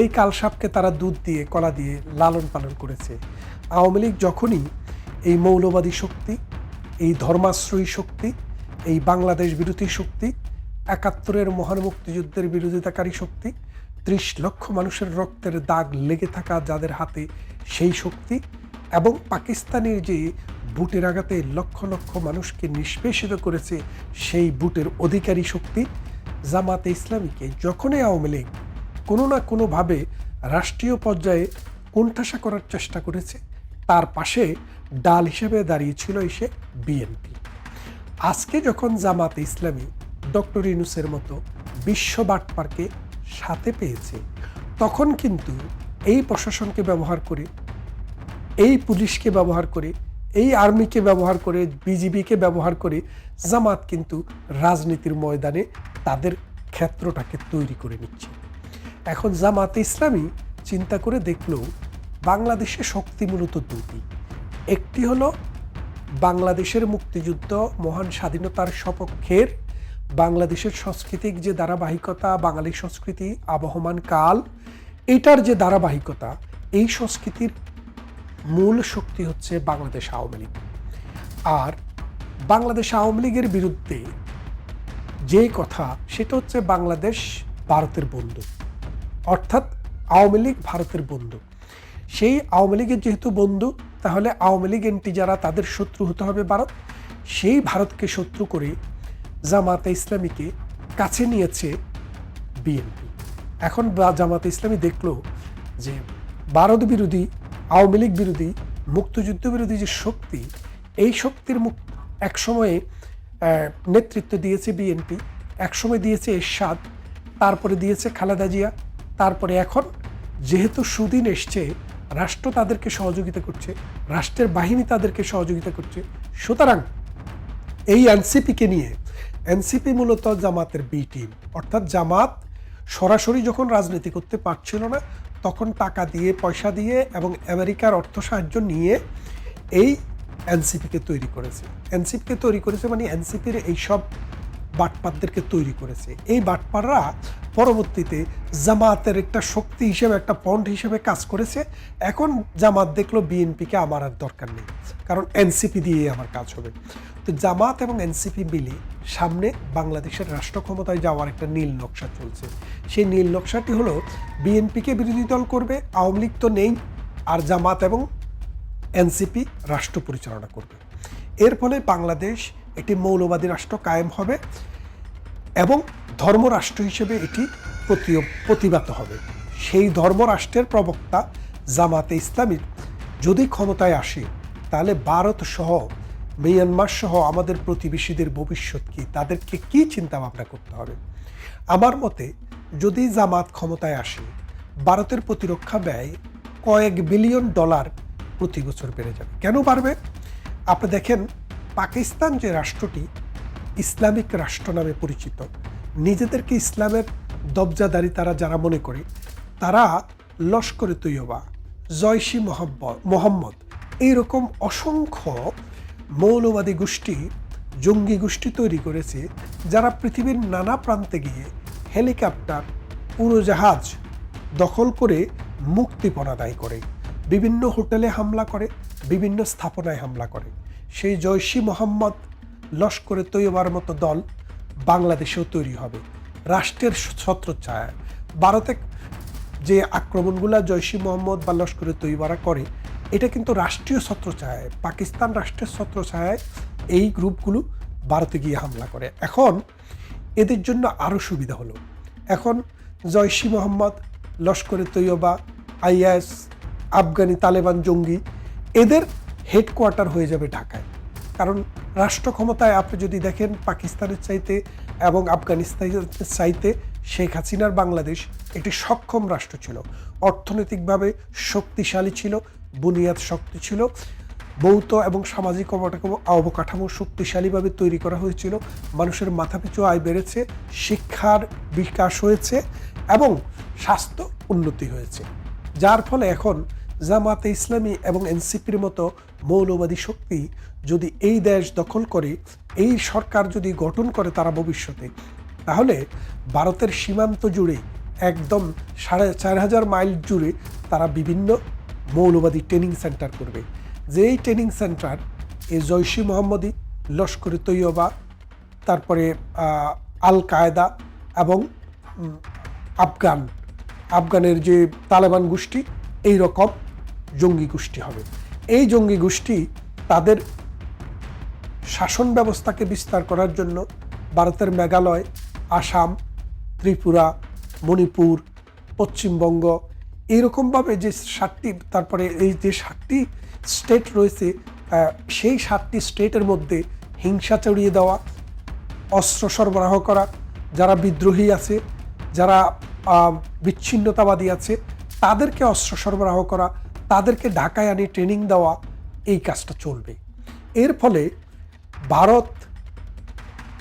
এই কালসাপকে তারা দুধ দিয়ে, কলা দিয়ে লালন পালন করেছে। আওয়ামী লীগ যখনই এই মৌলবাদী শক্তি, এই ধর্মাশ্রয়ী শক্তি, এই বাংলাদেশ বিরোধী শক্তি, একাত্তরের মহান মুক্তিযুদ্ধের বিরোধিতাকারী শক্তি, ত্রিশ লক্ষ মানুষের রক্তের দাগ লেগে থাকা যাদের হাতে সেই শক্তি এবং পাকিস্তানের যে বুটের আঘাতে লক্ষ লক্ষ মানুষকে নিষ্পেষিত করেছে সেই বুটের অধিকারী শক্তি, জামাতে ইসলামীকে যখনই আওয়ামী লীগ কোনো না কোনোভাবে রাষ্ট্রীয় পর্যায়ে কোণঠাসা করার চেষ্টা করেছে। তার পাশে ডাল হিসেবে দাঁড়িয়েছিল এসে বিএনপি। আজকে যখন জামাতে ইসলামী ডক্টর ইনুসের মতো বিশ্ব বাটপারকে সাথে পেয়েছে, তখন কিন্তু এই প্রশাসনকে ব্যবহার করে, এই পুলিশকে ব্যবহার করে, এই আর্মিকে ব্যবহার করে, বিজিবিকে ব্যবহার করে জামাত কিন্তু রাজনীতির ময়দানে তাদের ক্ষেত্রটাকে তৈরি করে নিচ্ছে। এখন জামাতে ইসলামী চিন্তা করে দেখল বাংলাদেশে শক্তি মূলত দুটি। একটি হলো বাংলাদেশের মুক্তিযুদ্ধ, মহান স্বাধীনতার সপক্ষের বাংলাদেশের সাংস্কৃতিক যে ধারাবাহিকতা, বাঙালি সংস্কৃতি, আবহমান কাল, এটার যে ধারাবাহিকতা, এই সংস্কৃতির মূল শক্তি হচ্ছে বাংলাদেশ আওয়ামী লীগ। আর বাংলাদেশ আওয়ামী লীগের বিরুদ্ধে যে কথা, সেটা হচ্ছে বাংলাদেশ, ভারতের বন্ধু। অর্থাৎ আওয়ামী লীগ ভারতের বন্ধু। সেই আওয়ামী লীগের যেহেতু বন্ধু, তাহলে আওয়ামী লীগ এনটি যারা তাদের শত্রু হতে হবে ভারত। সেই ভারতকে শত্রু করে জামাতে ইসলামীকে কাছে নিয়েছে বিএনপি। এখন জামাতে ইসলামী দেখল যে ভারত বিরোধী, আওয়ামী লীগ বিরোধী, মুক্তিযুদ্ধ বিরোধী যে শক্তি, এই শক্তির মুখ একসময়ে নেতৃত্ব দিয়েছে বিএনপি, একসময় দিয়েছে এরশাদ, তারপরে দিয়েছে খালেদা জিয়া তারপরে এখন যেহেতু সুদিন এসছে, রাষ্ট্র তাদেরকে সহযোগিতা করছে, রাষ্ট্রের বাহিনী তাদেরকে সহযোগিতা করছে। সুতরাং এই এনসিপিকে নিয়ে, এনসিপি মূলত জামাতের বি টিম অর্থাৎ জামাত সরাসরি যখন রাজনীতি করতে পারছিল না, তখন টাকা দিয়ে, পয়সা দিয়ে এবং আমেরিকার অর্থ সাহায্য নিয়ে এই এনসিপিকে তৈরি করেছে। এনসিপিকে তৈরি করেছে মানে এনসিপির এইসব বাটপাতদেরকে তৈরি করেছে। এই বাটপাররা পরবর্তীতে জামাতের একটা শক্তি হিসেবে, একটা পন্ড হিসেবে কাজ করেছে। এখন জামাত দেখল বিএনপিকে আমার আর দরকার নেই, কারণ এনসিপি দিয়ে আমার কাজ হবে। তো জামাত এবং এনসিপি মিলে সামনে বাংলাদেশের রাষ্ট্র ক্ষমতায় যাওয়ার একটা নীল নকশা চলছে। সেই নীল নকশাটি হলো, বিএনপিকে বিরোধী দল করবে, আওয়ামী লীগ তো নেই, আর জামাত এবং এনসিপি রাষ্ট্র পরিচালনা করবে। এর ফলে বাংলাদেশ একটি মৌলবাদী রাষ্ট্র কায়েম হবে এবং ধর্মরাষ্ট্র হিসেবে এটি প্রতি- প্রতিবাদ হবে। সেই ধর্মরাষ্ট্রের প্রবক্তা জামাতে ইসলামী যদি ক্ষমতায় আসে, তাহলে ভারত সহ মিয়ানমার সহ আমাদের প্রতিবেশীদের ভবিষ্যৎ কি? তাদেরকে কি চিন্তা ভাবনা করতে হবে? আমার মতে, যদি জামাত ক্ষমতায় আসে, ভারতের প্রতিরক্ষা ব্যয় কয়েক বিলিয়ন ডলার প্রতি বছর বেড়ে যাবে। কেন বাড়বে? আপনি দেখেন পাকিস্তান যে রাষ্ট্রটি ইসলামিক রাষ্ট্র নামে পরিচিত, নিজেদেরকে ইসলামের দবজাদারি তারা যারা মনে করে, তারা লস্করে তৈয়বা জয়সি মোহাম্মদ মোহাম্মদ, এইরকম অসংখ্য মৌলবাদী গোষ্ঠী, জঙ্গি গোষ্ঠী তৈরি করেছে, যারা পৃথিবীর নানা প্রান্তে গিয়ে হেলিকপ্টার, উড়োজাহাজ দখল করে মুক্তিপণ আদায় করে, বিভিন্ন হোটেলে হামলা করে, বিভিন্ন স্থাপনায় হামলা করে। সেই জয়সী মোহাম্মদ লস্করে তৈয়বার মতো দল বাংলাদেশেও তৈরি হবে। রাষ্ট্রের ছত্রছায়ায় ভারতে যে আক্রমণগুলা জয়সী মোহাম্মদ বা লস্করে তৈবারা করে, এটা কিন্তু রাষ্ট্রীয় ছত্র ছত্রছায়ায় পাকিস্তান রাষ্ট্রের ছত্রছায়ায় এই গ্রুপগুলো ভারতে গিয়ে হামলা করে। এখন এদের জন্য আরও সুবিধা হলো। এখন জয়সী মোহাম্মদ, লস্করে তৈয়বা, আইএস, আফগানি তালেবান জঙ্গি, এদের হেডকোয়ার্টার হয়ে যাবে ঢাকায়। কারণ রাষ্ট্র ক্ষমতায় আপনি যদি দেখেন পাকিস্তানের চাইতে এবং আফগানিস্তানের চাইতে শেখ হাসিনার বাংলাদেশ একটি সক্ষম রাষ্ট্র ছিল। অর্থনৈতিকভাবে শক্তিশালী ছিল, বুনিয়াদ শক্তি ছিল ভৌত এবং সামাজিক অবকাঠামো অবকাঠামো শক্তিশালীভাবে তৈরি করা হয়েছিল, মানুষের মাথাপিছু আয় বেড়েছে, শিক্ষার বিকাশ হয়েছে এবং স্বাস্থ্য উন্নতি হয়েছে। যার ফলে এখন জামাতে ইসলামী এবং এনসিপির মতো মৌলবাদী শক্তি যদি এই দেশ দখল করে, এই সরকার যদি গঠন করে তারা ভবিষ্যতে, তাহলে ভারতের সীমান্ত জুড়ে, একদম সাড়ে চার হাজার মাইল জুড়ে তারা বিভিন্ন মৌলবাদী ট্রেনিং সেন্টার করবে। যেই ট্রেনিং সেন্টার এই জৈশি মোহাম্মদী, লস্করে তৈয়বা, তারপরে আল কায়দা এবং আফগান। আফগানের যে তালেবান গোষ্ঠী, এই রকম জঙ্গি গোষ্ঠী হবে। এই জঙ্গি গোষ্ঠী তাদের শাসন ব্যবস্থাকে বিস্তার করার জন্য ভারতের মেঘালয়, আসাম, ত্রিপুরা, মণিপুর, পশ্চিমবঙ্গ এইরকমভাবে যে সাতটি, তারপরে এই যে সাতটি স্টেট রয়েছে সেই সাতটি স্টেটের মধ্যে হিংসা চড়িয়ে দেওয়া, অস্ত্র সরবরাহ করা, যারা বিদ্রোহী আছে, যারা বিচ্ছিন্নতাবাদী আছে, তাদেরকে অস্ত্র সরবরাহ করা তাদেরকে ঢাকায় আনি ট্রেনিং দেওয়া এই কাজটা চলবে। এর ফলে ভারত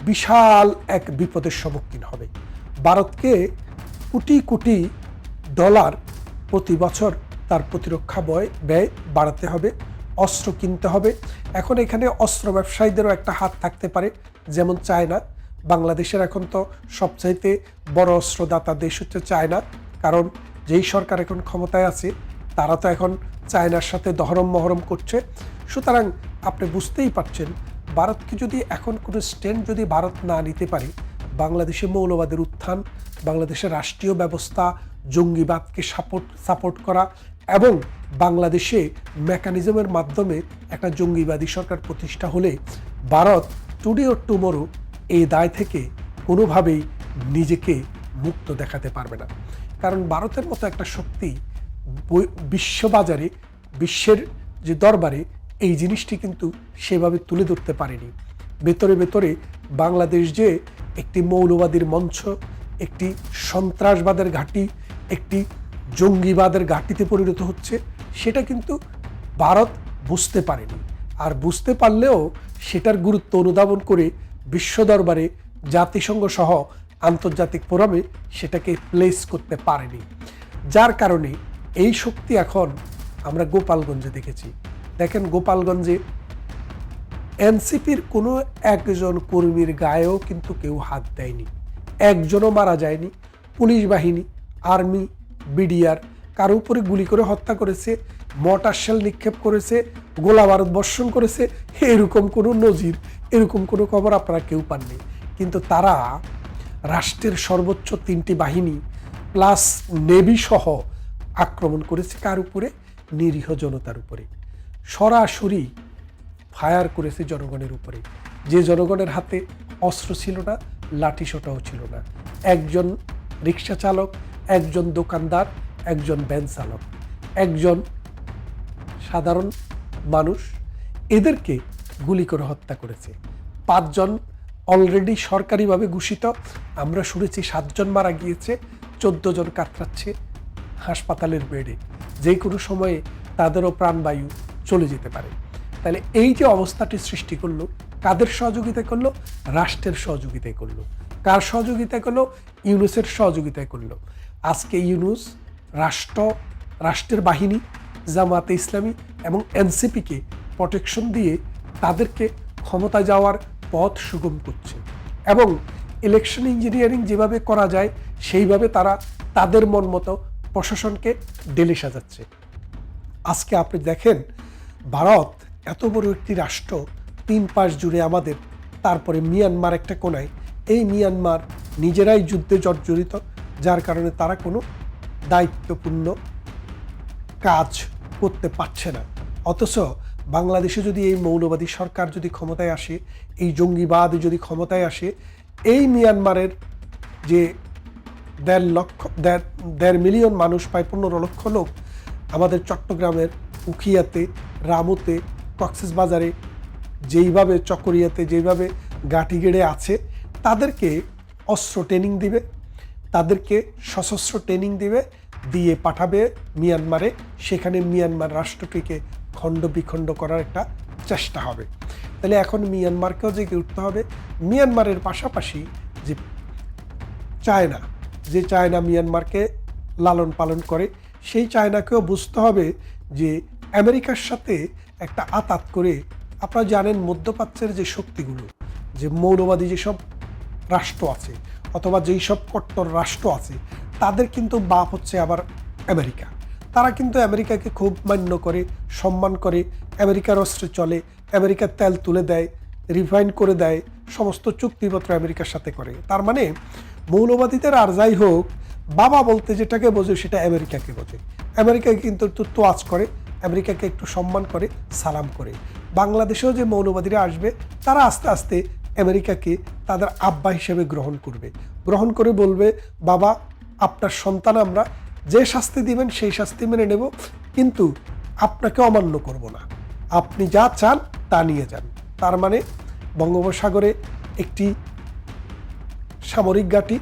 বিশাল এক বিপদের সম্মুখীন হবে। ভারতকে কোটি কোটি ডলার প্রতি বছর তার প্রতিরক্ষা বয় ব্যয় বাড়াতে হবে, অস্ত্র কিনতে হবে। এখন এখানে অস্ত্র ব্যবসায়ীদেরও একটা হাত থাকতে পারে, যেমন চায়না। বাংলাদেশের এখন তো সবচাইতে বড় অস্ত্রদাতা দেশ হচ্ছে চায়না, কারণ যেই সরকার এখন ক্ষমতায় আছে তারা তো এখন চায়নার সাথে দহরম মহরম করছে। সুতরাং আপনি বুঝতেই পারছেন, ভারতকে যদি এখন কোনো স্ট্যান্ড যদি ভারত না নিতে পারে, বাংলাদেশে মৌলবাদের উত্থান, বাংলাদেশের রাষ্ট্রীয় ব্যবস্থা, জঙ্গিবাদকে সাপোর্ট সাপোর্ট করা এবং বাংলাদেশে মেকানিজমের মাধ্যমে একটা জঙ্গিবাদী সরকার প্রতিষ্ঠা হলে ভারত টুডে ও টুমোরো এই দায় থেকে কোনোভাবেই নিজেকে মুক্ত দেখাতে পারবে না। কারণ ভারতের মতো একটা শক্তি বিশ্ববাজারে, বিশ্বের যে দরবারে এই জিনিসটি কিন্তু সেভাবে তুলে ধরতে পারেনি। ভেতরে ভেতরে বাংলাদেশ যে একটি মৌলবাদীর মঞ্চ, একটি সন্ত্রাসবাদের ঘাঁটি, একটি জঙ্গিবাদের ঘাঁটিতে পরিণত হচ্ছে, সেটা কিন্তু ভারত বুঝতে পারেনি। আর বুঝতে পারলেও সেটার গুরুত্ব অনুধাবন করে বিশ্ব দরবারে জাতিসংঘ সহ আন্তর্জাতিক ফোরামে সেটাকে প্লেস করতে পারেনি। যার কারণে এই শক্তি এখন আমরা গোপালগঞ্জে দেখেছি। দেখেন গোপালগঞ্জে এনসিপির কোনো একজন কর্মীর গায়েও কিন্তু কেউ হাত দেয়নি। একজনও মারা যায়নি। পুলিশ বাহিনী, আর্মি, বিডিআর কারও উপরে গুলি করে হত্যা করেছে মটার শেল নিক্ষেপ করেছে, গোলা বারুদ বর্ষণ করেছে, এরকম কোনো নজির, এরকম কোনো খবর আপনারা কেউ পাননি। কিন্তু তারা রাষ্ট্রের সর্বোচ্চ তিনটি বাহিনী, প্লাস নেভি সহ আক্রমণ করেছে কার উপরে? নিরীহ জনতার উপরে। সরাসরি ফায়ার করেছে জনগণের উপরে। যে জনগণের হাতে অস্ত্র ছিল না লাঠি সোটাও ছিল না। একজন রিক্সা চালক, একজন দোকানদার, একজন ভ্যান চালক। একজন সাধারণ মানুষ। এদেরকে গুলি করে হত্যা করেছে। পাঁচজন অলরেডি সরকারিভাবে ঘোষিত। আমরা শুনেছি সাতজন মারা গিয়েছে চোদ্দ জন কাতরাচ্ছে। হাসপাতালের বেডে যে কোনো সময়ে তাদেরও প্রাণবায়ু চলে যেতে পারে। তাহলে এই যে অবস্থাটি সৃষ্টি করল, কাদের সহযোগিতা করল? রাষ্ট্রের সহযোগিতায় করল। কার সহযোগিতা করল? ইউনুসের সহযোগিতায় করল। আজকে ইউনুস রাষ্ট্র, রাষ্ট্রের বাহিনী, জামাতে ইসলামী এবং এনসিপিকে প্রোটেকশন দিয়ে তাদেরকে ক্ষমতা যাওয়ার পথ সুগম করছে এবং ইলেকশন ইঞ্জিনিয়ারিং যেভাবে করা যায়, সেইভাবে তারা তাদের মন মতো প্রশাসনকে ডেলে সাজাচ্ছে। আজকে আপনি দেখেন, ভারত এত বড় একটি রাষ্ট্র, তিন পাশ জুড়ে আমাদের, তারপরে মিয়ানমার একটা কোনায়। এই মিয়ানমার নিজেরাই যুদ্ধে জর্জরিত, যার কারণে তারা কোনো দায়িত্বপূর্ণ কাজ করতে পারছে না। অথচ বাংলাদেশে যদি এই মৌলবাদী সরকার যদি ক্ষমতায় আসে, এই জঙ্গিবাদ যদি ক্ষমতায় আসে, এই মিয়ানমারের যে দেড় লক্ষ, দেড় মিলিয়ন মানুষ, প্রায় পনেরো লক্ষ লোক আমাদের চট্টগ্রামের উখিয়াতে, রামুতে, কক্সেস বাজারে যেইভাবে চকরিয়াতে, যেইভাবে গাঁটি গেড়ে আছে, তাদেরকে অস্ত্র ট্রেনিং দিবে, তাদেরকে সশস্ত্র ট্রেনিং দিবে, দিয়ে পাঠাবে মিয়ানমারে। সেখানে মিয়ানমার রাষ্ট্রটিকে খণ্ড বিখণ্ড করার একটা চেষ্টা হবে। তাহলে এখন মিয়ানমারকেও জেগে উঠতে হবে। মিয়ানমারের পাশাপাশি যে চায়না যে চায়না মিয়ানমারকে লালন পালন করে, সেই চায়নাকেও বুঝতে হবে যে আমেরিকার সাথে একটা আতাত করে আপনারা জানেন মধ্যপ্রাচ্যের যে শক্তিগুলো, যে মৌলবাদী যেসব রাষ্ট্র আছে অথবা যেই সব কট্টর রাষ্ট্র আছে, তাদের কিন্তু বাপ হচ্ছে আবার আমেরিকা। তারা কিন্তু আমেরিকাকে খুব মান্য করে, সম্মান করে, আমেরিকার অস্ত্রে চলে, আমেরিকার তেল তুলে দেয়, রিফাইন করে দেয়, সমস্ত চুক্তিপত্র আমেরিকার সাথে করে। তার মানে মৌলবাদীদের আর যাই হোক, বাবা বলতে যেটাকে বোঝে সেটা আমেরিকাকে বোঝে। আমেরিকাকে কিন্তু একটু তোয়াজ করে, আমেরিকাকে একটু সম্মান করে, সালাম করে। বাংলাদেশেও যে মৌলবাদীরা আসবে, তারা আস্তে আস্তে আমেরিকাকে তাদের আব্বা হিসেবে গ্রহণ করবে। গ্রহণ করে বলবে, বাবা, আপনার সন্তান আমরা, যে শাস্তি দিবেন সেই শাস্তি মেনে নেব, কিন্তু আপনাকে অমান্য করব না। আপনি যা চান তা নিয়ে যান। তার মানে বঙ্গোপসাগরে একটি সামরিক ঘাঁটি,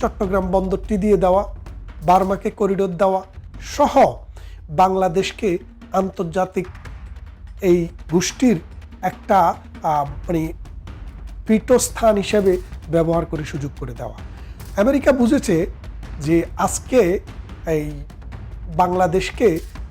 চট্টগ্রাম বন্দরটি দিয়ে দেওয়া, বার্মাকে করিডোর দেওয়া সহ বাংলাদেশকে আন্তর্জাতিক এই গোষ্ঠীর একটা মানে পীঠস্থান হিসেবে ব্যবহার করে সুযোগ করে দেওয়া। আমেরিকা বুঝেছে যে আজকে এই বাংলাদেশকে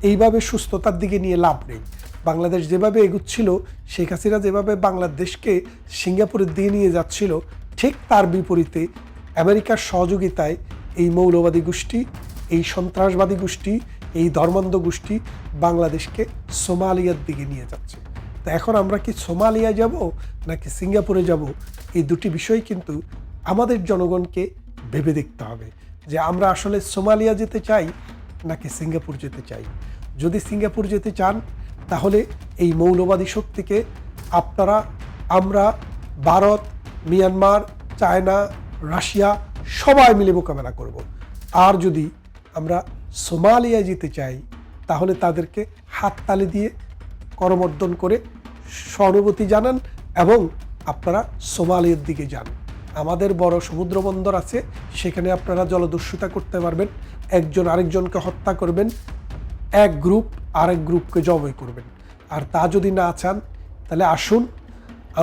এইভাবে সুস্থতার দিকে নিয়ে লাভ নেই। বাংলাদেশ যেভাবে এগুচ্ছিল, শেখ হাসিনা যেভাবে বাংলাদেশকে সিঙ্গাপুরের দিয়ে নিয়ে যাচ্ছিল ঠিক তার বিপরীতে আমেরিকার সহযোগিতায় এই মৌলবাদী গোষ্ঠী, এই সন্ত্রাসবাদী গোষ্ঠী, এই ধর্মান্ধ গোষ্ঠী বাংলাদেশকে সোমালিয়ার দিকে নিয়ে যাচ্ছে। তা এখন আমরা কি সোমালিয়া যাব নাকি সিঙ্গাপুরে যাব? এই দুটি বিষয় কিন্তু আমাদের জনগণকে ভেবে দেখতে হবে যে আমরা আসলে সোমালিয়া যেতে চাই নাকি সিঙ্গাপুর যেতে চাই। যদি সিঙ্গাপুর যেতে চান, তাহলে এই মৌলবাদী শক্তিকে আপনারা, আমরা, ভারত মিয়ানমার, চায়না, রাশিয়া, সবাই মিলে মোকাবেলা করব। আর যদি আমরা সোমালিয়া যেতে চাই, তাহলে তাদেরকে হাততালি দিয়ে করমর্দন করে সহানুভূতি জানান এবং আপনারা সোমালিয়ার দিকে যান। আমাদের বড় সমুদ্র বন্দর আছে, সেখানে আপনারা জলদস্যুতা করতে পারবেন। একজন আরেকজনকে হত্যা করবেন। এক গ্রুপ আরেক গ্রুপকে জবাই করবেন। আর তা যদি না চান, তাহলে আসুন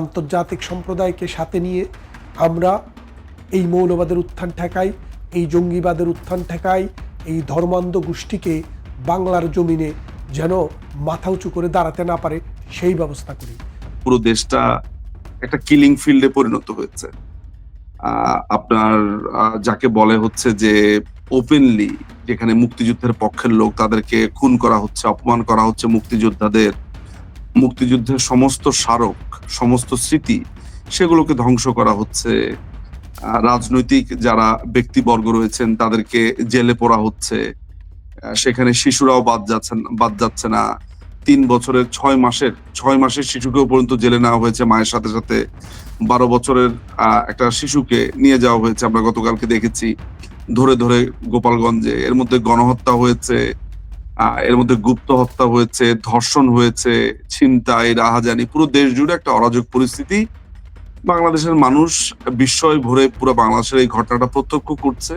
আন্তর্জাতিক সম্প্রদায়কে সাথে নিয়ে আমরা এই মৌলবাদের উত্থান ঠেকাই, এই জঙ্গিবাদের উত্থান ঠেকাই, এই ধর্মান্ধ গোষ্ঠীকে বাংলার জমিনে যেন মাথা উঁচু করে দাঁড়াতে না পারে, সেই ব্যবস্থা করি। পুরো দেশটা একটা কিলিং ফিল্ডে পরিণত হয়েছে। আপনার যাকে বলে হচ্ছে যে ওপেনলি যেখানে মুক্তিযুদ্ধের পক্ষের লোক তাদেরকে খুন করা হচ্ছে, অপমান করা হচ্ছে মুক্তিযোদ্ধাদের। মুক্তিযুদ্ধের সমস্ত স্মারক, সমস্ত স্মৃতি সেগুলোকে ধ্বংস করা হচ্ছে। রাজনৈতিক যারা ব্যক্তিবর্গ রয়েছেন, তাদেরকে জেলে পড়া হচ্ছে। সেখানে শিশুরাও বাদ যাচ্ছেন, বাদ যাচ্ছে না। তিন বছরের ছয় মাসের ছয় মাসের শিশুকেও পর্যন্ত জেলে নেওয়া হয়েছে মায়ের সাথে সাথে। বারো বছরের একটা শিশুকে নিয়ে যাওয়া হয়েছে, আমরা গতকালকে দেখেছি ধরে ধরে গোপালগঞ্জে। এর মধ্যে গণহত্যা হয়েছে। এর মধ্যে গুপ্ত হত্যা হয়েছে, ধর্ষণ হয়েছে, ছিনতাই, রাহাজানি, পুরো দেশ জুড়ে একটা অরাজক পরিস্থিতি। বাংলাদেশের মানুষ বিস্ময় ভরে পুরো বাংলাদেশের এই ঘটনাটা প্রত্যক্ষ করছে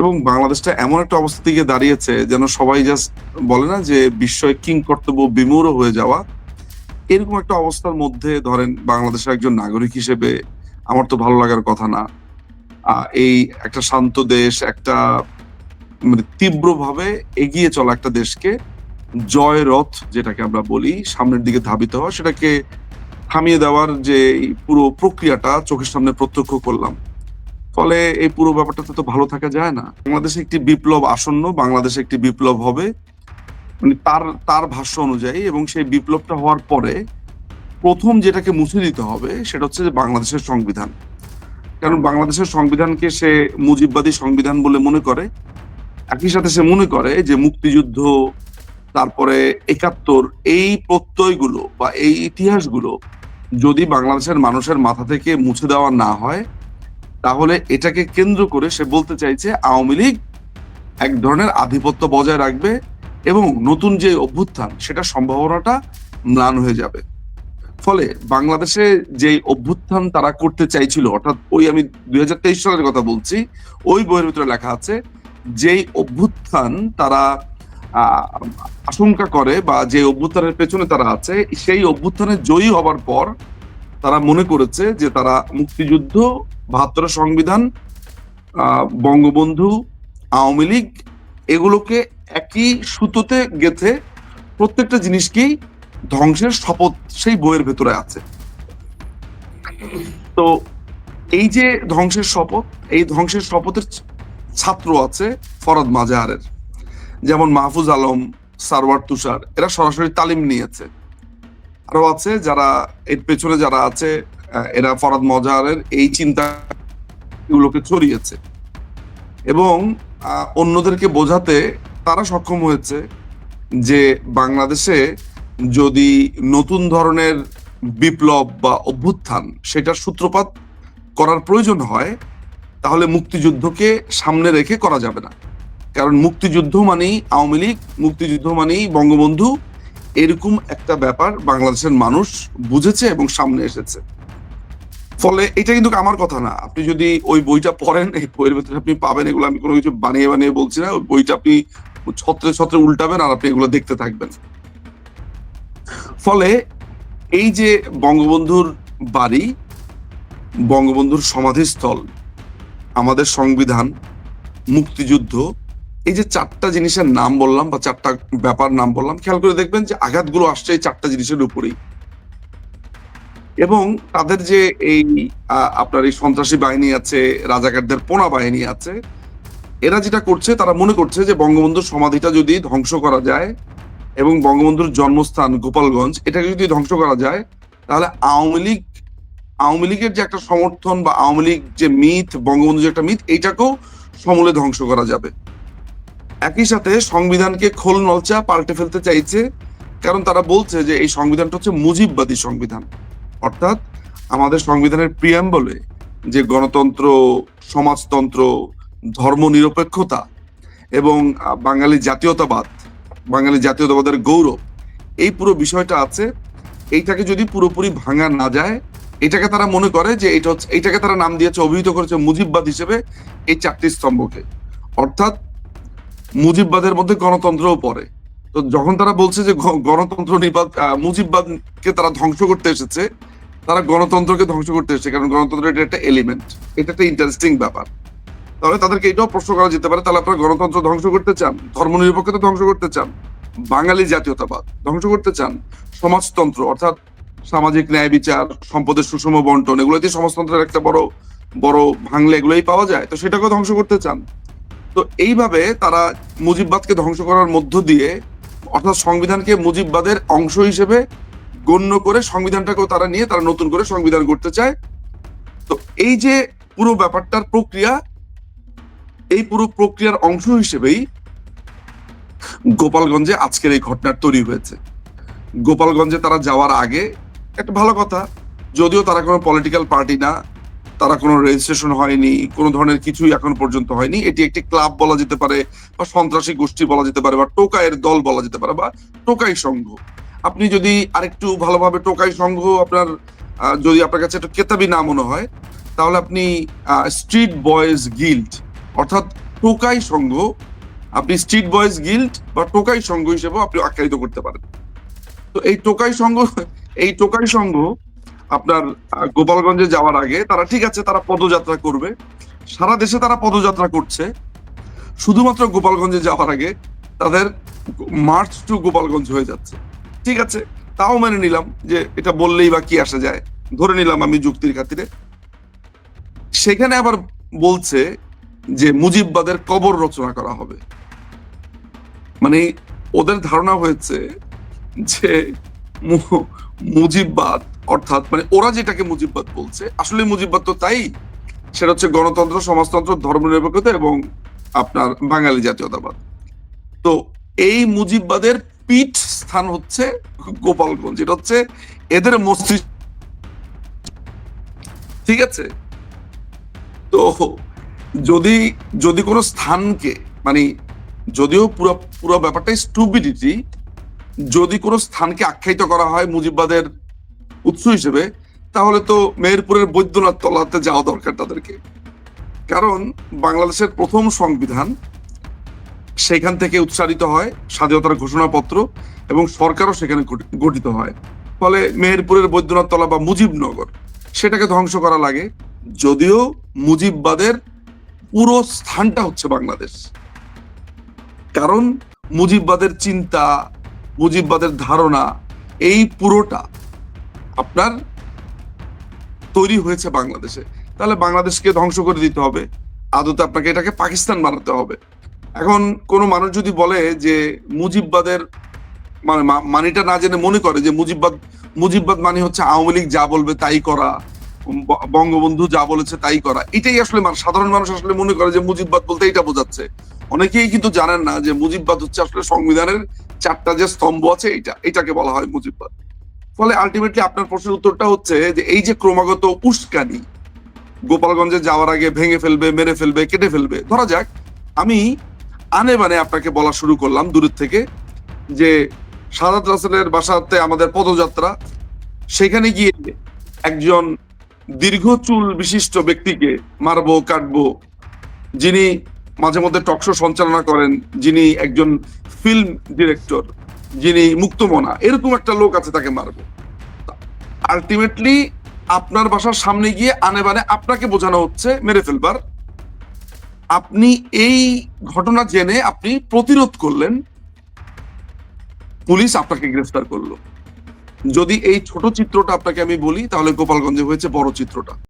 এবং বাংলাদেশটা এমন একটা অবস্থা থেকে দাঁড়িয়েছে যেন সবাই জাস্ট বলে না যে বিস্ময় কিং কর্তব্য বিমূঢ় হয়ে যাওয়া। এরকম একটা অবস্থার মধ্যে ধরেন বাংলাদেশের একজন নাগরিক হিসেবে আমার তো ভালো লাগার কথা না। এই একটা শান্ত দেশ, একটা মানে তীব্রভাবে এগিয়ে চলা একটা দেশকে জয় রথ যেটাকে আমরা বলি, সামনের দিকে ধাবিত হওয়া, সেটাকে থামিয়ে দেওয়ার যে পুরো প্রক্রিয়াটা চোখের সামনে প্রত্যক্ষ করলাম। ফলে এই পুরো ব্যাপারটাতে তো ভালো থাকা যায় না। বাংলাদেশে একটি বিপ্লব আসন্ন, বাংলাদেশে একটি বিপ্লব হবে। মানে তার তার ভাষ্য অনুযায়ী এবং সেই বিপ্লবটা হওয়ার পরে প্রথম যেটাকে মুছে দিতে হবে, সেটা হচ্ছে যে বাংলাদেশের সংবিধান। কারণ বাংলাদেশের সংবিধানকে সে মুজিববাদী সংবিধান বলে মনে করে। একই সাথে সে মনে করে যে মুক্তিযুদ্ধ, তারপরে একাত্তর, এই প্রত্যয়গুলো বা এই ইতিহাসগুলো যদি বাংলাদেশের মানুষের মাথা থেকে মুছে দেওয়া না হয়, তাহলে এটাকে কেন্দ্র করে সে বলতে চাইছে আওয়ামী লীগ এক ধরনের আধিপত্য বজায় রাখবে এবং নতুন যে অভ্যুত্থান, সেটা সম্ভাবনাটা ম্লান হয়ে যাবে। ফলে বাংলাদেশে যে অভ্যুত্থান তারা করতে চাইছিল, অর্থাৎ ওই আমি দুই হাজার তেইশ সালের কথা বলছি, ওই বইয়ের ভিতরে লেখা আছে যেই অভ্যুত্থান তারা আশঙ্কা করে বা যে অভ্যুত্থানের পেছনে তারা আছে, সেই অভ্যুত্থানে জয়ী হবার পর তারা মনে করেছে যে তারা মুক্তিযুদ্ধ বাহাত্তরের সংবিধান বঙ্গবন্ধু, আওয়ামী লীগ এগুলোকে একই সুতোতে গেথে প্রত্যেকটা জিনিসকেই ধ্বংসের শপথ সেই বইয়ের ভেতরে আছে। তো এই যে ধ্বংসের শপথ, এই ধ্বংসের শপথের ছাত্র আছে ফরাদ মাজাহারের। যেমন মাহফুজ আলম, সারওয়ার তুষার, এরা সরাসরি তালিম নিয়েছে। আরও আছে যারা, এর পেছনে যারা আছে এরা ফরাদ মজাহারের এই চিন্তা গুলোকে ছড়িয়েছে। এবং অন্যদেরকে বোঝাতে তারা সক্ষম হয়েছে যে বাংলাদেশে যদি নতুন ধরনের বিপ্লব বা অভ্যুত্থান, সেটার সূত্রপাত করার প্রয়োজন হয় তাহলে মুক্তিযুদ্ধকে সামনে রেখে করা যাবে না। কারণ মুক্তিযুদ্ধ মানেই আওয়ামী লীগ, মুক্তিযুদ্ধ মানেই বঙ্গবন্ধু। এরকম একটা ব্যাপার বাংলাদেশের মানুষ বুঝেছে এবং সামনে এসেছে। ফলে এটা কিন্তু আমার কথা না। আপনি যদি ওই বইটা পড়েন, এই বইয়ের ভেতরে আপনি পাবেন, এগুলো আমি কোনো কিছু বানিয়ে বানিয়ে বলছি না। ওই বইটা আপনি ছত্রে ছত্রে উল্টাবেন আর আপনি এগুলো দেখতে থাকবেন। ফলে এই যে বঙ্গবন্ধুর বাড়ি, বঙ্গবন্ধুর সমাধিস্থল আমাদের সংবিধান, মুক্তিযুদ্ধ, এই যে চারটা জিনিসের নাম বললাম বা চারটা ব্যাপার নাম বললাম, খেয়াল করে দেখবেন যে আঘাতগুলো আসছে এই চারটা জিনিসের উপরেই। এবং তাদের যে এই আপনার এই সন্ত্রাসী বাহিনী আছে, রাজাকারদের পোনা বাহিনী আছে, এরা যেটা করছে, তারা মনে করছে যে বঙ্গবন্ধুর সমাধিটা যদি ধ্বংস করা যায় এবং বঙ্গবন্ধুর জন্মস্থান গোপালগঞ্জ, এটাকে যদি ধ্বংস করা যায়, তাহলে আওয়ামী লীগ আওয়ামী লীগের যে একটা সমর্থন বা আওয়ামী লীগ যে মিথ, বঙ্গবন্ধু যে একটা মিথ, এইটাকেও সমূলে ধ্বংস করা যাবে। একই সাথে সংবিধানকে খোল নলচা পাল্টে ফেলতে চাইছে, কারণ তারা বলছে যে এই সংবিধানটা হচ্ছে মুজিববাদী সংবিধান। অর্থাৎ আমাদের সংবিধানের প্রিয়াম্বলে যে গণতন্ত্র, সমাজতন্ত্র, ধর্মনিরপেক্ষতা এবং বাঙালি জাতীয়তাবাদ, বাঙালি জাতীয়তাবাদের গৌরব, এই পুরো বিষয়টা আছে। এইটাকে যদি পুরোপুরি ভাঙা না যায় এটাকে তারা মনে করে যে এটা হচ্ছে এটাকে তারা নাম দিয়েছে, অভিহিত করেছে মুজিববাদ হিসেবে এই চারটি স্তম্ভকে। অর্থাৎ মুজিববাদের মধ্যে গণতন্ত্রও পড়ে। তো যখন তারা বলছে যে গণতন্ত্র নিবাদ মুজিববাদকে তারা ধ্বংস করতে এসেছে, তারা গণতন্ত্রকে ধ্বংস করতে এসেছে, কারণ গণতন্ত্র এটা একটা এলিমেন্ট এটা একটা ইন্টারেস্টিং ব্যাপার। তাহলে তাদেরকে এটাও প্রশ্ন করা যেতে পারে, তাহলে আপনারা গণতন্ত্র ধ্বংস করতে চান, ধর্মনিরপেক্ষতা ধ্বংস করতে চান, বাঙালি জাতীয়তাবাদ ধ্বংস করতে চান, সমাজতন্ত্র, অর্থাৎ সামাজিক ন্যায় বিচার, সম্পদের সুষম বন্টন এগুলো দিয়ে সমাজতন্ত্রের একটা বড় বড় ভাঙলে এগুলোই পাওয়া যায়। তো সেটাকে ধ্বংস করতে চান। তো এইভাবে তারা মুজিববাদকে ধ্বংস করার মধ্য দিয়ে, অর্থাৎ সংবিধানকে মুজিববাদের অংশ হিসেবে গণ্য করে সংবিধানটাকেও তারা নিয়ে তারা নতুন করে সংবিধান করতে চায়। তো এই যে পুরো ব্যাপারটার প্রক্রিয়া, এই পুরো প্রক্রিয়ার অংশ হিসেবেই গোপালগঞ্জে আজকের এই ঘটনার তৈরি হয়েছে। গোপালগঞ্জে তারা যাওয়ার আগে একটা ভালো কথা, যদিও তারা কোনো পলিটিক্যাল পার্টি না, তারা কোনো রেজিস্ট্রেশন হয়নি, কোনো ধরনের কিছুই এখন পর্যন্ত হয়নি। এটি একটি ক্লাব বলা যেতে পারে বা সন্ত্রাসী গোষ্ঠী বলা যেতে পারে বা টোকাইয়ের দল বলা যেতে পারে বা টোকাই সংঘ। আপনি যদি আরেকটু ভালোভাবে টোকাই সংঘ আপনার যদি আপনার কাছে একটা কেতাবি না মনে হয়, তাহলে আপনি স্ট্রিট বয়েজ গিল্ড অর্থাৎ টোকাই সংঘ, আপনি স্ট্রিট বয়েজ গিল্ড বা টোকাই সংঘ হিসেবেও আপনি আখ্যায়িত করতে পারেন। তো এই টোকাই সংঘ এই টোকাই সংঘ আপনার গোপালগঞ্জে যাওয়ার আগে তারা ঠিক আছে, তারা পদযাত্রা করবে। সারা দেশে তারা পদযাত্রা করছে। শুধুমাত্র গোপালগঞ্জে যাওয়ার আগে তাদের মার্চ টু গোপালগঞ্জ হয়ে যাচ্ছে। ঠিক আছে, তাও মেনে নিলাম যে এটা বললেই বা কি আসা যায়। ধরে নিলাম আমি যুক্তির খাতিরে। সেখানে আবার বলছে যে মুজিববাদের কবর রচনা করা হবে। মানে ওদের ধারণা হয়েছে যে মুজিববাদ, অর্থাৎ মানে ওরা যেটাকে মুজিববাদ বলছে আসলে মুজিববাদ তো তাই? সেটা হচ্ছে গণতন্ত্র, সমাজতন্ত্র, ধর্মনিরপেক্ষতা এবং আপনার বাঙালি জাতীয়তাবাদ। তো এই মুজিববাদের পিঠ স্থান হচ্ছে গোপালগঞ্জ। এটা হচ্ছে এদের মস্তিষ্ক। ঠিক আছে? তো যদি যদি কোনো স্থানকে মানে যদিও পুরো পুরো ব্যাপারটাই স্টুপিডিটি যদি কোনো স্থানকে আখ্যায়িত করা হয় মুজিববাদের উৎস হিসেবে, তাহলে তো মেহেরপুরের বৈদ্যনাথ তলাতে যাওয়া দরকার তাদেরকে। কারণ বাংলাদেশের প্রথম সংবিধান সেখান থেকে উচ্চারিত হয় স্বাধীনতার ঘোষণাপত্র এবং সরকারও সেখানে গঠি- গঠিত হয়। ফলে মেহেরপুরের বৈদ্যনাথ তলা বা মুজিবনগর সেটাকে ধ্বংস করা লাগে। যদিও মুজিববাদের পুরো স্থানটা হচ্ছে বাংলাদেশ। কারণ মুজিববাদের চিন্তা মুজিববাদের ধারণা এই পুরোটা আপনার তৈরি হয়েছে বাংলাদেশে। তাহলে বাংলাদেশকে ধ্বংস করে দিতে হবে। আদতে আপনাকে এটাকে পাকিস্তান বানাতে হবে। এখন কোনো মানুষ যদি বলে যে মুজিববাদের মানে মানিটা না জেনে মনে করে যে মুজিববাদ মুজিববাদ মানে হচ্ছে আওয়ামী লীগ যা বলবে তাই করা বঙ্গবন্ধু যা বলেছে তাই করা, এটাই আসলে সাধারণ মানুষ আসলে মনে করে যে মুজিববাদ বলতে এটা বোঝাচ্ছে। অনেকেই কিন্তু জানেন না যে মুজিববাদ হচ্ছে আসলে সংবিধানের চারটা যে স্তম্ভ আছে এটা এটাকে বলা হয় মুজিববাদ ফলে আলটিমেটলি আপনার প্রশ্নের উত্তরটা হচ্ছে যে এই যে ক্রমাগত উস্কানি, গোপালগঞ্জে যাওয়ার আগে ভেঙে ফেলবে, মেরে ফেলবে, কেটে ফেলবে, ধরা যাক, আমি আনে বানে আপনাকে বলা শুরু করলাম দূরের থেকে যে সাদাত রাসেলের বাসাতে আমাদের পদযাত্রা, সেখানে গিয়ে একজন দীর্ঘ চুল বিশিষ্ট ব্যক্তিকে মারবো, কাটবো, যিনি মাঝে মধ্যে টকশো সঞ্চালনা করেন যিনি একজন ফিল্ম ডিরেক্টর যিনি মুক্তমনা, এরকম একটা লোক আছে তাকে মারবো। আলটিমেটলি আপনার বাসার সামনে গিয়ে আনে বানে আপনাকে বোঝানো হচ্ছে, মেরে ফেলবার। আপনি এই ঘটনা জেনে আপনি প্রতিরোধ করলেন। পুলিশ আপনাকে গ্রেফতার করল। যদি এই ছোট চিত্রটা আপনাকে আমি বলি, তাহলে গোপালগঞ্জে হয়েছে বড় চিত্রটা।